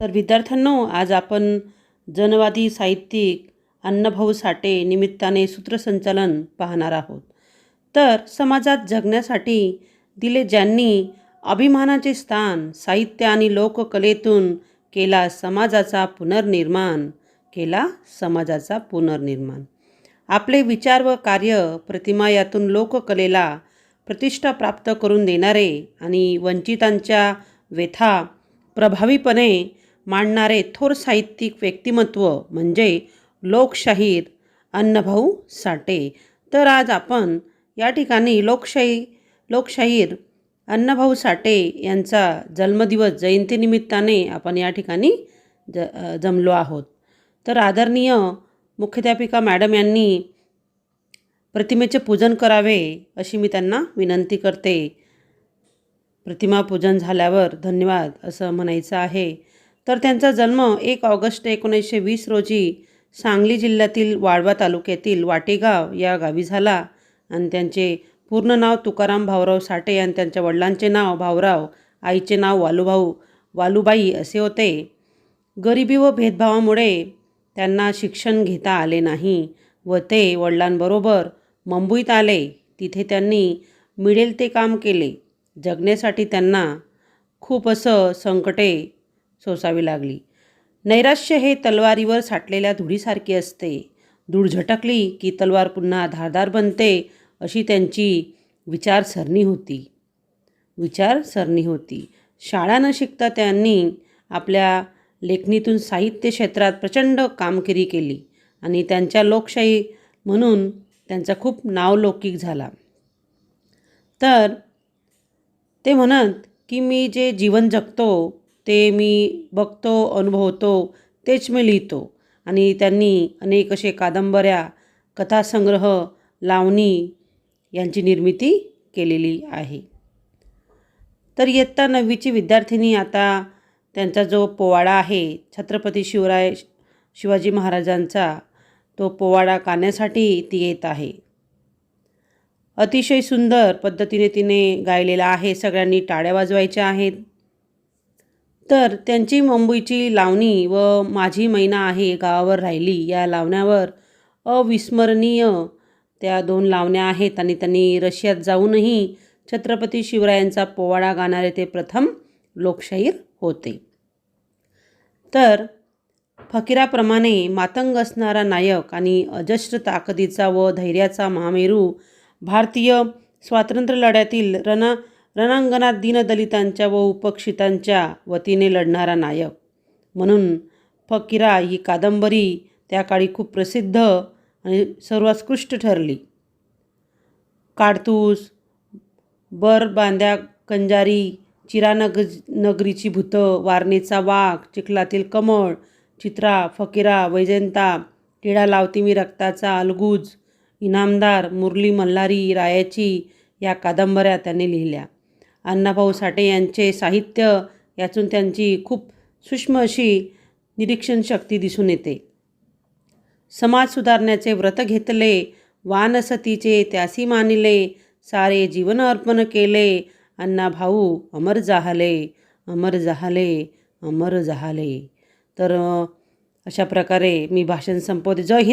तर विद्यार्थ्यांनो आज आपण जनवादी साहित्यिक अण्णाभाऊ साठे निमित्ताने सूत्रसंचालन पाहणार आहोत. तर समाजात जगण्यासाठी दिले ज्यांनी अभिमानाचे स्थान साहित्य आणि लोककलेतून केला समाजाचा पुनर्निर्माण केला समाजाचा पुनर्निर्माण. आपले विचार व कार्य प्रतिमा यातून लोककलेला प्रतिष्ठा प्राप्त करून देणारे आणि वंचितांच्या व्यथा प्रभावीपणे मांडणारे थोर साहित्यिक व्यक्तिमत्व म्हणजे लोकशाहीर अण्णाभाऊ साठे. तर आज आपण या ठिकाणी लोकशाही लोकशाहीर अण्णाभाऊ साठे यांचा जन्मदिवस जयंतीनिमित्ताने आपण या ठिकाणी ज जमलो आहोत. तर आदरणीय मुख्याध्यापिका मॅडम यांनी प्रतिमेचे पूजन करावे अशी मी त्यांना विनंती करते. प्रतिमा पूजन झाल्यावर धन्यवाद असं म्हणायचं आहे. तर त्यांचा जन्म एक ऑगस्ट एकोणीसशे वीस रोजी सांगली जिल्ह्यातील वाळवा तालुक्यातील वाटेगाव या गावी झाला. आणि त्यांचे पूर्ण नाव तुकाराम भाऊराव साठे आणि त्यांच्या वडिलांचे नाव भाऊराव आईचे नाव वालूभाऊ वालूबाई असे होते. गरिबी व भेदभावामुळे त्यांना शिक्षण घेता आले नाही व ते वडिलांबरोबर मुंबईत आले. तिथे त्यांनी मिळेल ते काम केले. जगण्यासाठी त्यांना खूप असं संकटे सोसावी लागली. नैराश्य हे तलवारीवर साठलेल्या धुळीसारखी असते. धूळ झटकली की तलवार पुन्हा धारदार बनते अशी त्यांची विचारसरणी होती. विचारसरणी होती. शाळा न शिकता त्यांनी आपल्या लेखणीतून साहित्य क्षेत्रात प्रचंड कामगिरी केली आणि त्यांच्या लोकशाही म्हणून त्यांचा खूप नावलौकिक झाला. तर ते म्हणत की मी जे जीवन जगतो ते मी बघतो अनुभवतो तेच मी लिहितो. आणि त्यांनी अनेक असे कादंबऱ्या कथासंग्रह लावणी यांची निर्मिती केलेली आहे. तर इयत्ता नववीची विद्यार्थिनी आता त्यांचा जो पोवाडा आहे छत्रपती शिवराय शिवाजी महाराजांचा तो पोवाडा काण्यासाठी ती येत आहे. अतिशय सुंदर पद्धतीने तिने गायलेला आहे सगळ्यांनी टाळ्या वाजवायच्या आहेत. तर त्यांची मुंबईची लावणी व माझी मैना आहे गावावर राहिली. या लावण्यावर अविस्मरणीय त्या दोन लावण्या आहेत आणि त्यांनी रशियात जाऊनही छत्रपती शिवरायांचा पोवाडा गाणारे ते प्रथम लोकशाहीर होते. तर फकीराप्रमाणे मातंग असणारा नायक आणि अजस्र ताकदीचा व धैर्याचा महामेरू भारतीय स्वातंत्र्य लढ्यातील रणा रणांगणात दीनदलितांच्या व उपक्षितांच्या वतीने लढणारा नायक. म्हणून फकिरा ही कादंबरी त्या काळी खूप प्रसिद्ध आणि सर्वोत्कृष्ट ठरली. काडतूस बर बांद्या कंजारी चिरानग नगरीची भूतं वारणेचा वाघ चिखलातील कमळ चित्रा फकीरा वैजंता टिळा लावती मी रक्ताचा अलगूज इनामदार मुरली मल्हारी रायाची या कादंबऱ्या त्यांनी लिहिल्या. अण्णाभाऊ साठे यांचे साहित्य यातून त्यांची खूप सूक्ष्म अशी निरीक्षण शक्ती दिसून येते. समाज सुधारण्याचे व्रत घेतले वानसतीचे त्यासी मानिले सारे जीवन अर्पण केले अण्णा भाऊ अमर जाहले अमर जाहले अमर जाहले. तर अशा प्रकारे मी भाषण संपवते. जय हिंद.